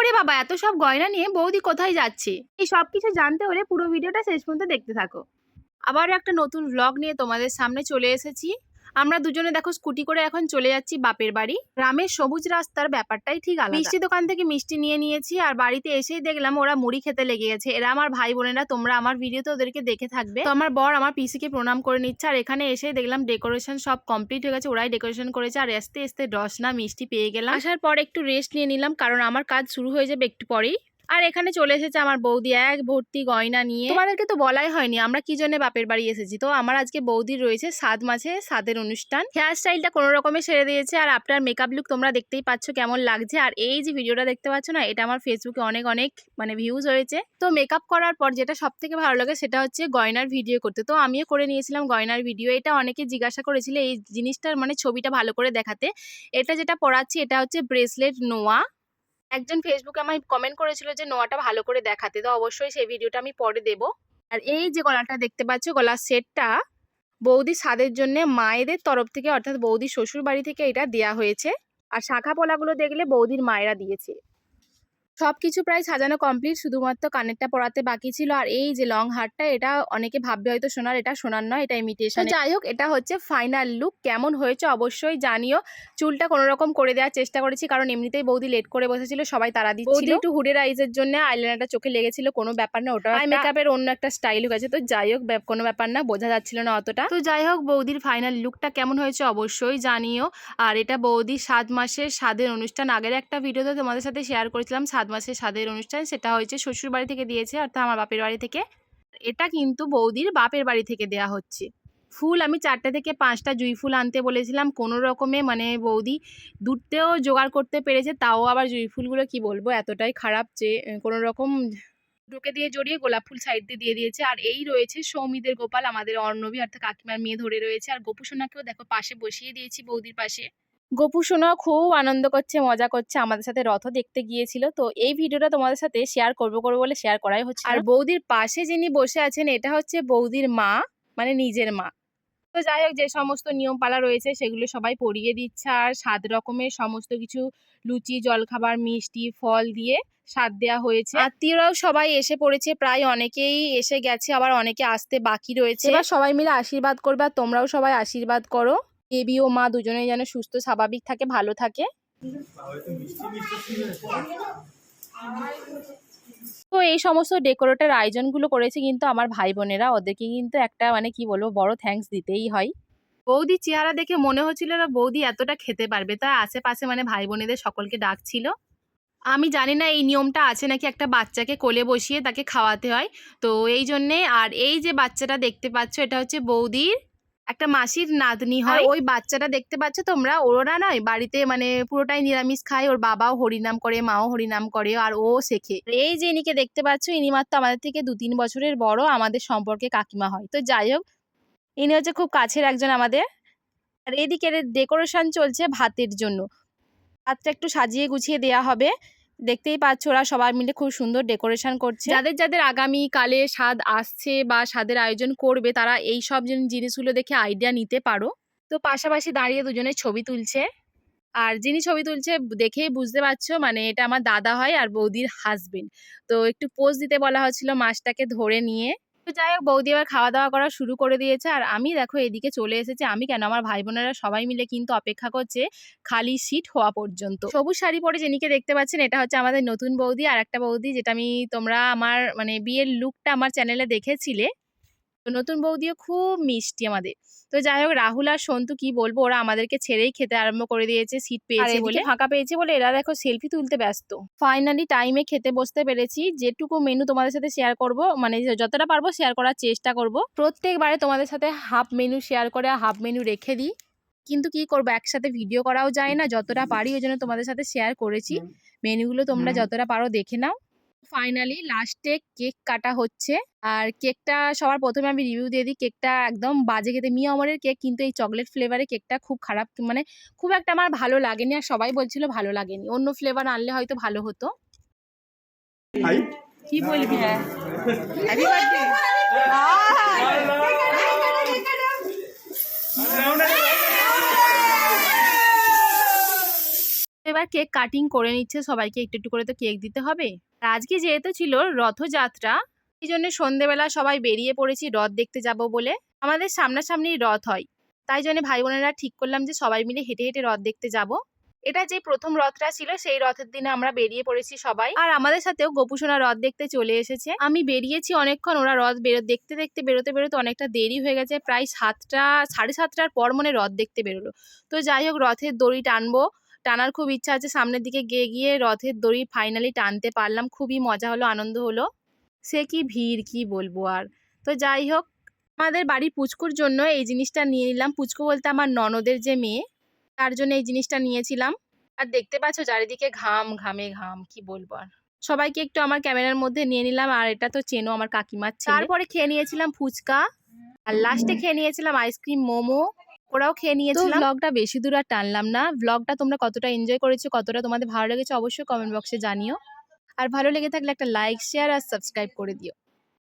ওরে বাবা, এত সব গয়না নিয়ে বৌদি কোথায় যাচ্ছে? এই সব কিছু জানতে হলে পুরো ভিডিওটা শেষ পর্যন্ত দেখতে থাকো। আবারও একটা নতুন ব্লগ নিয়ে তোমাদের সামনে চলে এসেছি। আমরা দুজনে দেখো স্কুটি করে এখন চলে যাচ্ছি বাপের বাড়ি। গ্রামের সবুজ রাস্তার ব্যাপারটাই ঠিক আলাদা। মিষ্টি দোকান থেকে মিষ্টি নিয়ে নিয়েছি আর বাড়িতে এসেই দেখলাম ওরা মুড়ি খেতে লেগে গেছে। এরা আমার ভাই বোনেরা, তোমরা আমার ভিডিওতে ওদেরকে দেখে থাকবে। তো আমার বর আমার পিসিকে প্রণাম করে নিচ্ছে আর এখানে এসে দেখলাম ডেকোরেশন সব কমপ্লিট হয়ে গেছে। ওরাই ডেকোরেশন করেছে আর আস্তে আস্তে রসনা মিষ্টি পেয়ে গেলাম। আসার পর একটু রেস্ট নিয়ে নিলাম কারণ আমার কাজ শুরু হয়ে যাবে একটু পরেই। আর এখানে চলে এসেছে আমার বৌদি, এক ভর্তি গয়না নিয়ে। তোমাদেরকে তো বলাই হয়নি, আমরা কি জন্য বাপের বাড়ি এসেছি? তো আমার আজকে বৌদির রয়েছে সাত মাসে সাদের অনুষ্ঠান। হেয়ার স্টাইলটা কোনো রকমে সেরে দিয়েছে, আর আপনার মেকআপ লুক তোমরা দেখতেই পাচ্ছ কেমন লাগছে। আর এই যে ভিডিওটা দেখতে পাচ্ছ না, এটা আমার ফেসবুকে অনেক অনেক মানে ভিউজ হয়েছে। তো মেকআপ করার পর যেটা সব থেকে ভালো লাগে সেটা হচ্ছে গয়নার ভিডিও করতে। তো আমিও করে নিয়েছিলাম গয়নার ভিডিও এটা অনেকে জিজ্ঞাসা করেছিল এই জিনিসটার মানে ছবিটা ভালো করে দেখাতে। এটা যেটা পড়াচ্ছি এটা হচ্ছে ব্রেসলেট নোয়া। একজন ফেসবুকে আমায় কমেন্ট করেছিল যে, নোয়াটা ভালো করে দেখাতে, তো অবশ্যই সেই ভিডিওটা আমি পরে দেব। আর এই যে গলাটা দেখতে পাচ্ছ, গলার সেটটা বৌদি স্বাদের জন্য মায়েদের তরফ থেকে, অর্থাৎ বৌদি শ্বশুর বাড়ি থেকে এটা দেয়া হয়েছে। আর শাখা পলাগুলো দেখলে বৌদির মায়েরা দিয়েছে। সব কিছু প্রায় সাজানো কমপ্লিট শুধুমাত্র কানেরটা পরাতে বাকি ছিল। আর এই যে লং হারটা এটা অনেকে ভাববে হয়তো সোনার এটা সোনার নয় এটা ইমিটেশন যাই হোক এটা হচ্ছে ফাইনাল লুক কেমন হয়েছে অবশ্যই জানিও। চুলটা কোনো রকম করে দেওয়ার চেষ্টা করেছি কারণ এমনিতেই বৌদি লেট করে বসেছিল সবাই তারা দিচ্ছিল। একটু হুডের আইজের জন্য আইলাইনারটা চোখে লেগেছিল কোনো ব্যাপার না ওটা আই মেকআপের অন্য একটা স্টাইল হয়ে গেছে তো যাই হোক কোনো ব্যাপার না বোঝা যাচ্ছিল না অতটা। তো যাই হোক বৌদির ফাইনাল লুকটা কেমন হয়েছে অবশ্যই জানিও। আর এটা বৌদি সাত মাসের স্বাদের অনুষ্ঠান আগের একটা ভিডিওতে তোমাদের সাথে শেয়ার করেছিলাম সাত মাসের স্বাদের অনুষ্ঠান, সেটা হয়েছে শ্বশুর বাড়ি থেকে দিয়েছে, অর্থাৎ আমার বাপের বাড়ি থেকে। এটা কিন্তু বৌদির বাপের বাড়ি থেকে দেয়া হচ্ছে। ফুল, আমি চারটে থেকে পাঁচটা জুঁই ফুল আনতে বলেছিলাম, কোনো রকমে মানে বৌদি দূরতেও জোগাড় করতে পেরেছে, তাও আবার জুঁই ফুলগুলো কি বলব, এতটাই খারাপ যে কোনো রকম ঢোকে দিয়ে জড়িয়ে গোলাপ ফুল সাইড দিয়ে দিয়ে দিয়েছে। আর এই রয়েছে সৌমিদের গোপাল, আমাদের অর্ণবী, অর্থাৎ কাকিমার মেয়ে ধরে রয়েছে। আর গোপু সোনাকেও দেখো, পাশে বসিয়ে দিয়েছি বৌদির পাশে। গোপু সোনাও খুব আনন্দ করছে মজা করছে আমাদের সাথে রথ দেখতে গিয়েছিল। তো এই ভিডিওটা তোমাদের সাথে শেয়ার করব করব বলে শেয়ার করাই হচ্ছে আর বৌদির পাশে যিনি বসে আছেন এটা হচ্ছে বৌদির মা মানে নিজের মা। তো যাই হোক যে সমস্ত নিয়মপালা রয়েছে সেগুলো সবাই পরিয়ে দিচ্ছে। আর সাত রকমের সমস্ত কিছু লুচি জলখাবার মিষ্টি ফল দিয়ে স্বাদ দেওয়া হয়েছে। আত্মীয়রাও সবাই এসে পড়েছে প্রায় অনেকেই এসে গেছে আবার অনেকে আসতে বাকি রয়েছে। এবার সবাই মিলে আশীর্বাদ করবে আর তোমরাও সবাই আশীর্বাদ করো। দেবী ও মা দুজনেই যেন সুস্থ, স্বাভাবিক থাকে, ভালো থাকে। তো এই সমস্ত ডেকোরেটের আয়োজনগুলো করেছে কিন্তু আমার ভাই বোনেরা, ওদেরকে কিন্তু একটা মানে কি বলব, বড় থ্যাঙ্কস দিতেই হয়। বৌদি চেহারা দেখে মনে হচ্ছিল না বৌদি এতটা খেতে পারবে। তাই আশেপাশে মানে ভাই বোনেদের সকলকে ডাকছিল। আমি জানি না এই নিয়মটা আছে নাকি একটা বাচ্চাকে কোলে বসিয়ে তাকে খাওয়াতে হয়। তো এই জন্যে আর এই যে বাচ্চাটা দেখতে পাচ্ছ, এটা হচ্ছে বৌদির একটা মাসির নাতনি হয় ওই বাচ্চাটা দেখতে পাচ্ছ তোমরা? ওরা নয় বাড়িতে মানে পুরোটাই নিরামিষ খায়। ওর বাবাও হরিনাম করে মাও হরিনাম করে আর ও শেখে। এই যে ইনিকে দেখতে পাচ্ছ ইনি মাত্র আমাদের থেকে দু তিন বছরের বড় আমাদের সম্পর্কে কাকিমা হয়। তো যাই হোক ইনি হচ্ছে খুব কাছের একজন আমাদের। আর এদিকে ডেকোরেশন চলছে ভাতের জন্য। ভাতটা একটু সাজিয়ে গুছিয়ে দেয়া হবে। দেখতেই পাচ্ছ ওরা সবাই মিলে খুব সুন্দর ডেকোরেশন করছে। যাদের যাদের আগামী কালে স্বাদ আসছে বা স্বাদের আয়োজন করবে, তারা এই সব জিন- জিনিসগুলো দেখে আইডিয়া নিতে পারো। তো পাশাপাশি দাঁড়িয়ে দুজনে ছবি তুলছে। আর যিনি ছবি তুলছে দেখেই বুঝতে পারছ মানে এটা আমার দাদা হয় আর বৌদির হাজবেন্ড তো একটু পোজ দিতে বলা হয়েছিল মাছটাকে ধরে নিয়ে। তো যাই হোক, বৌদি এবার খাওয়া দাওয়া করা শুরু করে দিয়েছে। আর আমি দেখো এদিকে চলে এসেছি। আমি কেন? আমার ভাই বোনেরা সবাই মিলে কিন্তু অপেক্ষা করছে খালি সিট হওয়া পর্যন্ত। সবুজ শাড়ি পরে জেনিকে দেখতে পাচ্ছেন, এটা হচ্ছে আমাদের নতুন বৌদি। আর একটা বৌদি যেটা আমি তোমরা আমার মানে বিয়ের লুকটা আমার চ্যানেলে দেখেছিলে। তো নতুন বৌদিও খুব মিষ্টি আমাদের। তো যাই হোক রাহুল আর সন্তু কি বলব ওরা আমাদেরকে ছেড়েই খেতে আরম্ভ করে দিয়েছে সিট পেয়েছে বলে। ফাঁকা পেয়েছে বলে এরা দেখো সেলফি তুলতে ব্যস্ত। ফাইনালি টাইমে খেতে বসতে পেরেছি। যেটুকু মেনু তোমাদের সাথে শেয়ার করব মানে যতটা পারব শেয়ার করার চেষ্টা করব। প্রত্যেকবারে তোমাদের সাথে হাফ মেনু শেয়ার করে হাফ মেনু রেখে দিই। কিন্তু কি করব একসাথে ভিডিও করাও যায় না। যতটা পারি ওই জন্য তোমাদের সাথে শেয়ার করেছি। মেনুগুলো তোমরা যতটা পারো দেখে নাও। ফাইনালি লাস্টে কেক কাটা হচ্ছে। আর কেকটা সবার প্রথমে আমি রিভিউ দিয়ে দিই কেকটা একদম বাজে খেতে। মি অমরের কেক কিন্তু এই চকলেট ফ্লেভারের কেকটা খুব খারাপ মানে খুব একটা আমার ভালো লাগেনি আর সবাই বলছিল ভালো লাগেনি। অন্য ফ্লেভার আনলে হয়তো ভালো হতো। কি বলবি হ্যাঁ। হ্যাপি বার্থডে এবার কেক কাটিং করে নিচ্ছে, সবাইকে একটু একটু করে তো কেক দিতে হবে। আজকে যেহেতু ছিল রথযাত্রা, এই জন্য সন্ধেবেলা সবাই বেরিয়ে পড়েছি রথ দেখতে যাব বলে। আমাদের সামনাসামনি রথ হয়, তাই জন্য ভাই বোনেরা ঠিক করলাম যে সবাই মিলে হেঁটে হেঁটে রথ দেখতে যাব। এটা যে প্রথম রথটা ছিল, সেই রথের দিনে আমরা বেরিয়ে পড়েছি সবাই। আর আমাদের সাথেও গোপুসোনা রথ দেখতে চলে এসেছে। আমি বেরিয়েছি অনেকক্ষণ, ওরা রথ বেরো, দেখতে দেখতে বেরোতে বেরোতে অনেকটা দেরি হয়ে গেছে, প্রায় সাতটা, সাড়ে সাতটার পর মনে রথ দেখতে বেরোলো। তো যাই হোক, রথের দড়ি টানবো টানার খুব ইচ্ছা আছে। সামনের দিকে গিয়ে গিয়ে রথের দড়ি ফাইনালি টানতে পারলাম। খুবই মজা হলো আনন্দ হলো। সে কি ভিড় কি বলব আর। তো যাই হোক আমাদের বাড়ির পুচকুর জন্য এই জিনিসটা নিয়ে নিলাম। পুচকু বলতে আমার ননদের যে মেয়ে তার জন্য এই জিনিসটা নিয়েছিলাম। আর দেখতে পাচ্ছ চারিদিকে ঘাম ঘামে ঘাম কি বলব আর। সবাইকে একটু আমার ক্যামেরার মধ্যে নিয়ে নিলাম। আর এটা তো চেনো আমার কাকিমার তারপরে খেয়ে নিয়েছিলাম ফুচকা। আর লাস্টে খেয়ে নিয়েছিলাম আইসক্রিম মোমো। ওরাও খেয়ে নিয়েছিলাম। ব্লগটা বেশি দূর আর টানলাম না। ব্লগটা তোমরা কতটা এনজয় করেছ কতটা তোমাদের ভালো লেগেছে অবশ্যই কমেন্ট বক্সে জানিও। আর ভালো লেগে থাকলে একটা লাইক শেয়ার আর সাবস্ক্রাইব করে দিও।